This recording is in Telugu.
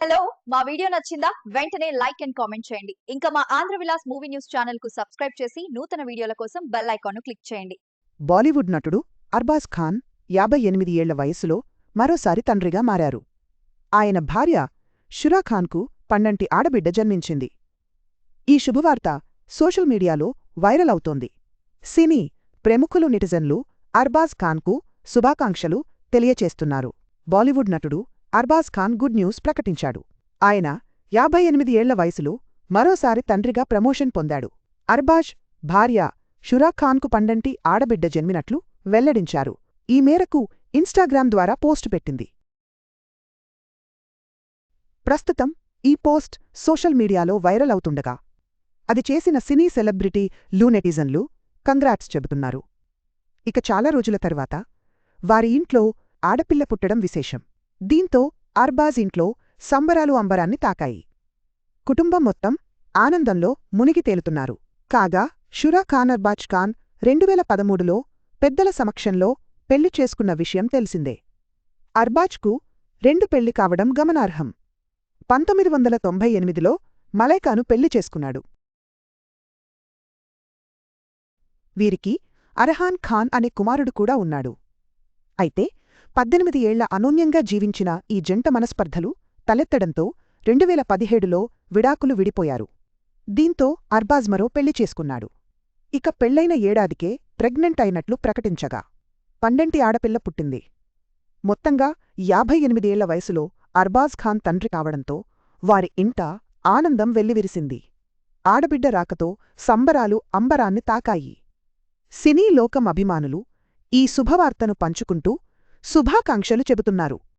హలో మా వీడియో నచ్చిందా? వెంటనే లైక్ అండ్ కామెంట్ చేయండి. ఇంకా మా ఆంధ్ర విలాస్ మూవీ న్యూస్ ఛానల్కు సబ్స్క్రైబ్ చేసి నూతన వీడియోల కోసం బెల్ ఐకాన్ క్లిక్ చేయండి. బాలీవుడ్ నటుడు అర్బాజ్ ఖాన్ యాభై ఎనిమిది ఏళ్ళ వయసులో మరోసారి తండ్రిగా మారారు. ఆయన భార్య షురా ఖాన్కు పన్నంటి ఆడబిడ్డ జన్మించింది. ఈ శుభవార్త సోషల్ మీడియాలో వైరల్ అవుతోంది. సినీ ప్రముఖులు నెటిజన్లు అర్బాజ్ ఖాన్కు శుభాకాంక్షలు తెలియచేస్తున్నారు. బాలీవుడ్ నటుడు అర్బాజ్ ఖాన్ గుడ్ న్యూస్ ప్రకటించాడు. ఆయన యాభై ఎనిమిది ఏళ్ళ వయసులో మరోసారి తండ్రిగా ప్రమోషన్ పొందాడు. అర్బాజ్ భార్య షురా ఖాన్కు పండంటి ఆడబిడ్డ జన్మినట్లు వెల్లడించారు. ఈ మేరకు ఇన్స్టాగ్రామ్ ద్వారా పోస్టు పెట్టింది. ప్రస్తుతం ఈ పోస్ట్ సోషల్ మీడియాలో వైరల్ అవుతుండగా అది చేసిన సినీ సెలబ్రిటీ లూనెటిజన్లు కంగ్రాట్స్ చెబుతున్నారు. ఇక చాలా రోజుల తర్వాత వారి ఇంట్లో ఆడపిల్ల పుట్టడం విశేషం. దీంతో అర్బాజ్ ఇంట్లో సంబరాలు అంబరాన్ని తాకాయి. కుటుంబం మొత్తం ఆనందంలో మునిగి తేలుతున్నారు. కాగా షురా ఖాన్ అర్బాజ్ ఖాన్ రెండువేల పదమూడులో పెద్దల సమక్షంలో పెళ్ళి చేసుకున్న విషయం తెలిసిందే. అర్బాజ్కు రెండు పెళ్ళి కావడం గమనార్హం. పంతొమ్మిది వందల తొంభై ఎనిమిదిలో మలైకాను పెళ్ళి చేసుకున్నాడు. వీరికి అరహాన్ ఖాన్ అనే కుమారుడు కూడా ఉన్నాడు. అయితే పద్దెనిమిది ఏళ్ళ అనూన్యంగా జీవించిన ఈ జంట మనస్పర్ధలు తలెత్తడంతో రెండువేల పదిహేడులో విడాకులు విడిపోయారు. దీంతో అర్బాజ్ మరో పెళ్ళి చేసుకున్నాడు. ఇక పెళ్ళైన ఏడాదికే ప్రెగ్నెంట్ అయినట్లు ప్రకటించగా పండంటి ఆడపిల్ల పుట్టింది. మొత్తంగా యాభై ఎనిమిదేళ్ళ వయసులో అర్బాజ్ ఖాన్ తండ్రి కావడంతో వారి ఇంట ఆనందం వెల్లివిరిసింది. ఆడబిడ్డ రాకతో సంబరాలు అంబరాన్ని తాకాయి. సినీ లోకం అభిమానులు ఈ శుభవార్తను పంచుకుంటూ శుభాకాంక్షలు చెబుతున్నారు.